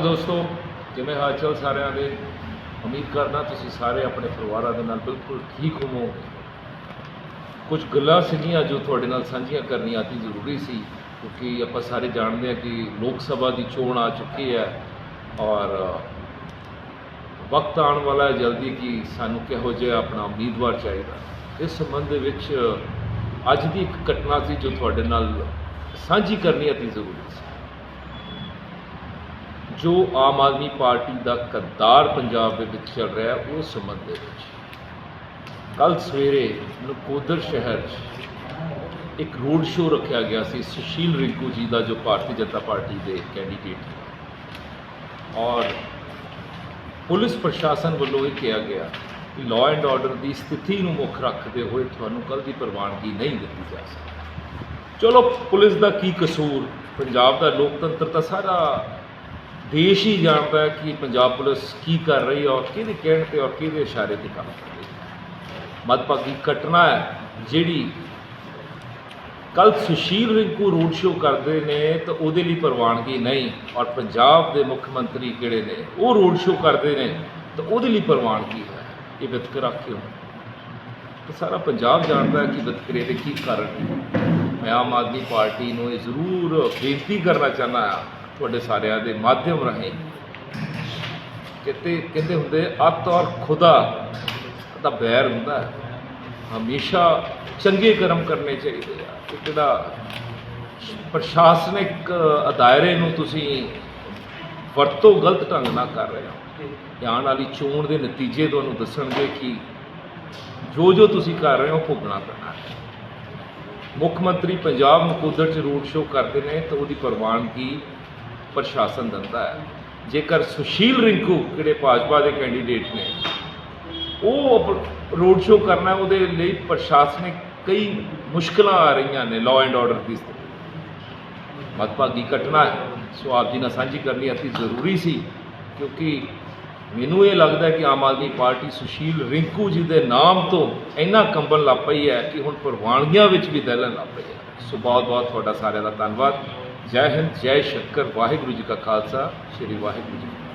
Hello ਦੋਸਤੋ ਕਿਵੇਂ ਹਾਲ ਚਾਲ ਸਾਰਿਆਂ ਦੇ, ਉਮੀਦ ਕਰਦਾ ਤੁਸੀਂ ਸਾਰੇ ਆਪਣੇ ਪਰਿਵਾਰਾਂ ਦੇ ਨਾਲ ਬਿਲਕੁਲ ਠੀਕ ਹੋਵੋਗੇ। ਕੁਝ ਗੱਲਾਂ ਸੀਗੀਆਂ ਜੋ ਤੁਹਾਡੇ ਨਾਲ ਸਾਂਝੀਆਂ ਕਰਨੀਆਂ ਅਤੀ ਜ਼ਰੂਰੀ ਸੀ, ਕਿਉਂਕਿ ਆਪਾਂ ਸਾਰੇ ਜਾਣਦੇ ਹਾਂ ਕਿ ਲੋਕ ਸਭਾ ਦੀ ਚੋਣ ਆ ਚੁੱਕੀ ਹੈ ਔਰ ਵਕਤ ਆਉਣ ਵਾਲਾ ਹੈ ਜਲਦੀ ਕਿ ਸਾਨੂੰ ਕਿਹੋ ਜਿਹਾ ਆਪਣਾ ਉਮੀਦਵਾਰ ਚਾਹੀਦਾ। ਇਸ ਸੰਬੰਧ ਦੇ ਵਿੱਚ ਅੱਜ ਦੀ ਇੱਕ ਘਟਨਾ ਸੀ ਜੋ ਤੁਹਾਡੇ ਨਾਲ ਸਾਂਝੀ ਕਰਨੀ ਅਤੀ ਜ਼ਰੂਰੀ ਸੀ। ਜੋ ਆਮ ਆਦਮੀ ਪਾਰਟੀ ਦਾ ਕੱਦਾਰ ਪੰਜਾਬ ਦੇ ਵਿੱਚ ਚੱਲ ਰਿਹਾ ਉਸ ਸੰਬੰਧ ਦੇ ਵਿੱਚ। ਕੱਲ ਸਵੇਰੇ ਨਕੋਦਰ ਸ਼ਹਿਰ 'ਚ ਇੱਕ ਰੋਡ ਸ਼ੋਅ ਰੱਖਿਆ ਗਿਆ ਸੀ, ਸੁਸ਼ੀਲ ਰਿੰਕੂ ਜੀ ਦਾ, ਜੋ ਭਾਰਤੀ ਜਨਤਾ ਪਾਰਟੀ ਦੇ ਕੈਂਡੀਡੇਟ ਔਰ ਪੁਲਿਸ ਪ੍ਰਸ਼ਾਸਨ ਵੱਲੋਂ ਇਹ ਕਿਹਾ ਗਿਆ ਕਿ ਲਾਅ ਐਂਡ ਆਰਡਰ ਦੀ ਸਥਿਤੀ ਨੂੰ ਮੁੱਖ ਰੱਖਦੇ ਹੋਏ ਤੁਹਾਨੂੰ ਕੱਲ ਦੀ ਪ੍ਰਵਾਨਗੀ ਨਹੀਂ ਦਿੱਤੀ ਜਾ ਸਕਦੀ। ਚਲੋ, ਪੁਲਿਸ ਦਾ ਕੀ ਕਸੂਰ? ਪੰਜਾਬ ਦਾ ਲੋਕਤੰਤਰ ਤਾਂ ਸਾਰਾ ਦੇਸ਼ ਹੀ ਜਾਣਦਾ ਕਿ ਪੰਜਾਬ ਪੁਲਿਸ ਕੀ ਕਰ ਰਹੀ ਹੈ ਔਰ ਕਿਹਦੇ ਕਹਿਣ ਤੇ ਔਰ ਕਿਹਦੇ ਇਸ਼ਾਰੇ ਤੇ ਕੰਮ ਕਰ ਰਹੀ ਹੈ। ਮਦਭਾਗੀ ਘਟਨਾ ਹੈ ਜਿਹੜੀ ਕੱਲ ਸੁਸ਼ੀਲ ਰਿੰਕੂ ਰੋਡ ਸ਼ੋਅ ਕਰਦੇ ਨੇ ਤਾਂ ਉਹਦੇ ਲਈ ਪ੍ਰਵਾਨਗੀ ਨਹੀਂ ਔਰ ਪੰਜਾਬ ਦੇ ਮੁੱਖ ਮੰਤਰੀ ਕਿਹੜੇ ਨੇ, ਉਹ ਰੋਡ ਸ਼ੋਅ ਕਰਦੇ ਨੇ ਤਾਂ ਉਹਦੇ ਲਈ ਪ੍ਰਵਾਨਗੀ ਹੈ। ਇਹ ਵਿਤਕਰਾ ਕਿਉਂ? ਤਾਂ ਸਾਰਾ ਪੰਜਾਬ ਜਾਣਦਾ ਕਿ ਵਿਤਕਰੇ ਦੇ ਕੀ ਕਾਰਨ ਨੇ। ਮੈਂ ਆਮ ਆਦਮੀ ਪਾਰਟੀ ਨੂੰ ਇਹ ਜ਼ਰੂਰ ਬੇਨਤੀ ਕਰਨਾ ਚਾਹੁੰਦਾ ਹਾਂ ਤੁਹਾਡੇ ਸਾਰਿਆਂ ਦੇ ਮਾਧਿਅਮ ਰਾਹੀਂ ਕਿਤੇ ਕਹਿੰਦੇ ਹੁੰਦੇ ਅੱਤ ਔਰ ਖੁਦਾ ਦਾ ਬੈਰ ਹੁੰਦਾ ਹਮੇਸ਼ਾ ਚੰਗੇ ਕਰਮ ਕਰਨੇ ਚਾਹੀਦੇ ਆ। ਜਿਹੜਾ ਪ੍ਰਸ਼ਾਸਨਿਕ ਅਦਾਇਰੇ ਨੂੰ ਤੁਸੀਂ ਵਰਤੋਂ ਗਲਤ ਢੰਗ ਨਾਲ ਕਰ ਰਹੇ ਹੋ ਆਉਣ ਵਾਲੀ ਚੋਣ ਦੇ ਨਤੀਜੇ ਤੁਹਾਨੂੰ ਦੱਸਣਗੇ ਕਿ ਜੋ ਜੋ ਤੁਸੀਂ ਕਰ ਰਹੇ ਹੋ ਭੋਗਣਾ ਪੈਣਾ ਹੈ। ਮੁੱਖ ਮੰਤਰੀ ਪੰਜਾਬ ਨਕੋਦਰ ਚ ਰੋਡ ਸ਼ੋਅ ਕਰਦੇ ਨੇ ਤਾਂ ਉਹਦੀ ਪ੍ਰਵਾਨਗੀ ਪ੍ਰਸ਼ਾਸਨ ਦਿੰਦਾ ਹੈ। ਜੇਕਰ ਸੁਸ਼ੀਲ ਰਿੰਕੂ, ਜਿਹੜੇ ਭਾਜਪਾ ਦੇ ਕੈਂਡੀਡੇਟ ਨੇ, ਉਹ ਰੋਡ ਸ਼ੋਅ ਕਰਨਾ, ਉਹਦੇ ਲਈ ਪ੍ਰਸ਼ਾਸਨਿਕ ਕਈ ਮੁਸ਼ਕਲਾਂ ਆ ਰਹੀਆਂ ਨੇ ਲਾਅ ਐਂਡ ਆਰਡਰ ਦੀ ਸਥਿਤੀ। ਮਤਭਾਗੀ ਘਟਨਾ ਹੈ। ਸੋ ਆਪ ਜੀ ਨਾਲ ਸਾਂਝੀ ਕਰਨੀ ਅਤੀ ਜ਼ਰੂਰੀ ਸੀ, ਕਿਉਂਕਿ ਮੈਨੂੰ ਇਹ ਲੱਗਦਾ ਕਿ ਆਮ ਆਦਮੀ ਪਾਰਟੀ ਸੁਸ਼ੀਲ ਰਿੰਕੂ ਜੀ ਦੇ ਨਾਮ ਤੋਂ ਇੰਨਾ ਕੰਬਣ ਲੱਗ ਪਈ ਹੈ ਕਿ ਹੁਣ ਪ੍ਰਵਾਨਗੀਆਂ ਵਿੱਚ ਵੀ ਦਲਨ ਲੱਗ ਪਈ ਹੈ। ਸੋ ਬਹੁਤ ਬਹੁਤ ਤੁਹਾਡਾ ਸਾਰਿਆਂ ਦਾ ਧੰਨਵਾਦ। ਜੈ ਹਿੰਦ ਜੈ ਸ਼ੰਕਰ ਵਾਹਿਗੁਰੂ ਜੀ ਕਾ ਖਾਲਸਾ ਸ੍ਰੀ ਵਾਹਿਗੁਰੂ ਜੀ